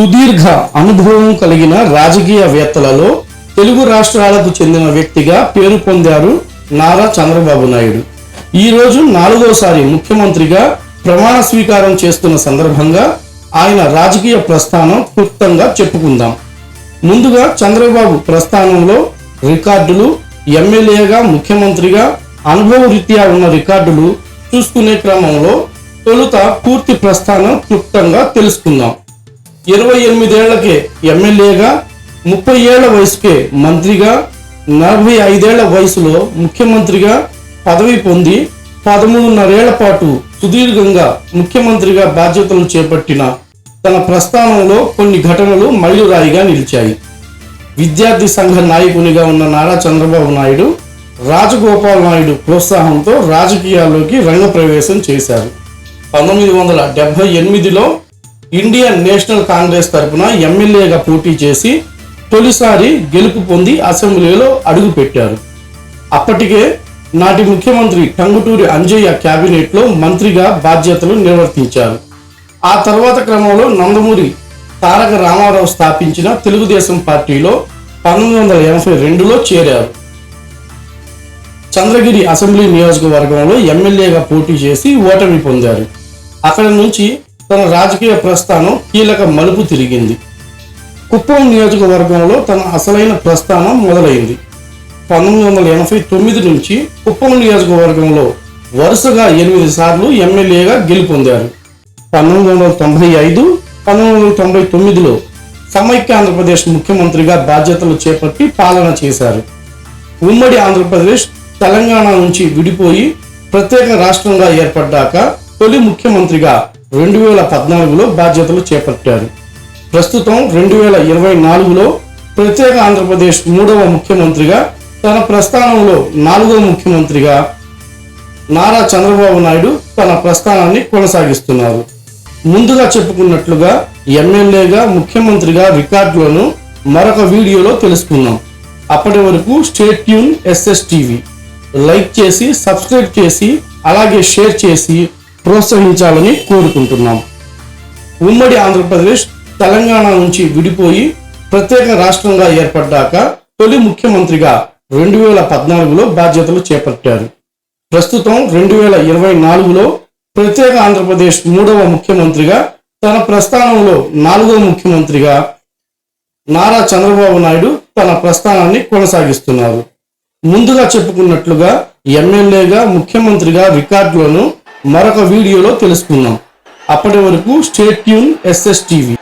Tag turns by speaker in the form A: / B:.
A: సుదీర్ఘ అనుభవం కలిగిన రాజకీయవేత్తలలో తెలుగు రాష్ట్రాలకు చెందిన వ్యక్తిగా పేరు పొందారు నారా చంద్రబాబు నాయుడు. ఈరోజు నాలుగోసారి ముఖ్యమంత్రిగా ప్రమాణ స్వీకారం చేస్తున్న సందర్భంగా ఆయన రాజకీయ ప్రస్థానం క్లుప్తంగా చెప్పుకుందాం. ముందుగా చంద్రబాబు ప్రస్థానంలో రికార్డులు ఎమ్మెల్యేగా ముఖ్యమంత్రిగా అనుభవ రీత్యా ఉన్న రికార్డులు చూసుకునే క్రమంలో తొలుత పూర్తి ప్రస్థానం క్లుప్తంగా తెలుసుకుందాం. ఇరవై ఎనిమిదేళ్ళకే ఎమ్మెల్యేగా ముప్పై ఏళ్ళ వయసుకే మంత్రిగా నలభై ఐదేళ్ళ వయసులో ముఖ్యమంత్రిగా పదవి పొంది పదమూడున్నరేళ్ళ పాటు సుదీర్ఘంగా ముఖ్యమంత్రిగా బాధ్యతలు చేపట్టిన తన ప్రస్థానంలో కొన్ని ఘటనలు మైలురాయిగా నిలిచాయి. విద్యార్థి సంఘ నాయకునిగా ఉన్న నారా చంద్రబాబు నాయుడు రాజగోపాల్ నాయుడు ప్రోత్సాహంతో రాజకీయాల్లోకి రంగప్రవేశం చేశారు. పంతొమ్మిది వందల డెబ్బై ఎనిమిదిలో ఇండియన్ నేషనల్ కాంగ్రెస్ తరపున ఎమ్మెల్యేగా పోటీ చేసి తొలిసారి గెలుపు పొంది అసెంబ్లీలో అడుగుపెట్టారు అప్పటికే నాటి ముఖ్యమంత్రి టంగుటూరి అంజయ్య క్యాబినెట్లో మంత్రిగా బాధ్యతలు నిర్వర్తించారు. ఆ తర్వాత క్రమంలో నందమూరి తారక రామారావు స్థాపించిన తెలుగుదేశం పార్టీలో పంతొమ్మిది వందల ఎనభై రెండులో చేరారు. చంద్రగిరి అసెంబ్లీ నియోజకవర్గంలో ఎమ్మెల్యేగా పోటీ చేసి ఓటమి పొందారు. అక్కడి నుంచి తన రాజకీయ ప్రస్థానం కీలక మలుపు తిరిగింది. కుప్పం నియోజకవర్గంలో తన అసలైన ప్రస్థానం మొదలైంది. పంతొమ్మిది వందల ఎనభై తొమ్మిది నుంచి కుప్పం నియోజకవర్గంలో వరుసగా ఎనిమిది సార్లు ఎమ్మెల్యేగా గెలుపొందారు. పంతొమ్మిది వందల తొంభై ఐదు పంతొమ్మిది వందల తొంభై తొమ్మిదిలో సమైక్య ఆంధ్రప్రదేశ్ ముఖ్యమంత్రిగా బాధ్యతలు చేపట్టి పాలన చేశారు. ఉమ్మడి ఆంధ్రప్రదేశ్ తెలంగాణ నుంచి విడిపోయి ప్రత్యేక రాష్ట్రంగా ఏర్పడ్డాక తొలి ముఖ్యమంత్రిగా రెండు వేల పద్నాలుగులో బాధ్యతలు చేపట్టారు. ప్రస్తుతం రెండు వేల ఇరవై నాలుగులో ప్రత్యేక ఆంధ్రప్రదేశ్ మూడవ ముఖ్యమంత్రిగా తన ప్రస్థానంలో నాలుగవ ముఖ్యమంత్రిగా నారా చంద్రబాబు నాయుడు తన ప్రస్థానాన్ని కొనసాగిస్తున్నారు. ముందుగా చెప్పుకున్నట్లుగా ఎమ్మెల్యేగా ముఖ్యమంత్రిగా రికార్డులను మరొక వీడియోలో తెలుసుకుందాం. అప్పటి వరకు stay tuned SS TV. Like చేసి సబ్స్క్రైబ్ చేసి అలాగే షేర్ చేసి ప్రోత్సహించాలని కోరుకుంటున్నాం. ఉమ్మడి ఆంధ్రప్రదేశ్ తెలంగాణ నుంచి విడిపోయి ప్రత్యేక రాష్ట్రంగా ఏర్పడ్డాక తొలి ముఖ్యమంత్రిగా రెండు వేల పద్నాలుగులో బాధ్యతలు చేపట్టారు. ప్రస్తుతం రెండు వేల ఇరవై నాలుగులో ప్రత్యేక ఆంధ్రప్రదేశ్ మూడవ ముఖ్యమంత్రిగా తన ప్రస్థానంలో నాలుగవ ముఖ్యమంత్రిగా నారా చంద్రబాబు నాయుడు తన ప్రస్థానాన్ని కొనసాగిస్తున్నారు. ముందుగా చెప్పుకున్నట్లుగా ఎమ్మెల్యేగా ముఖ్యమంత్రిగా రికార్డులను మరొక వీడియోలో తెలుసుకుందాం. అప్పటి వరకు స్టేట్ ట్యూన్ ఎస్ఎస్ టీవీ.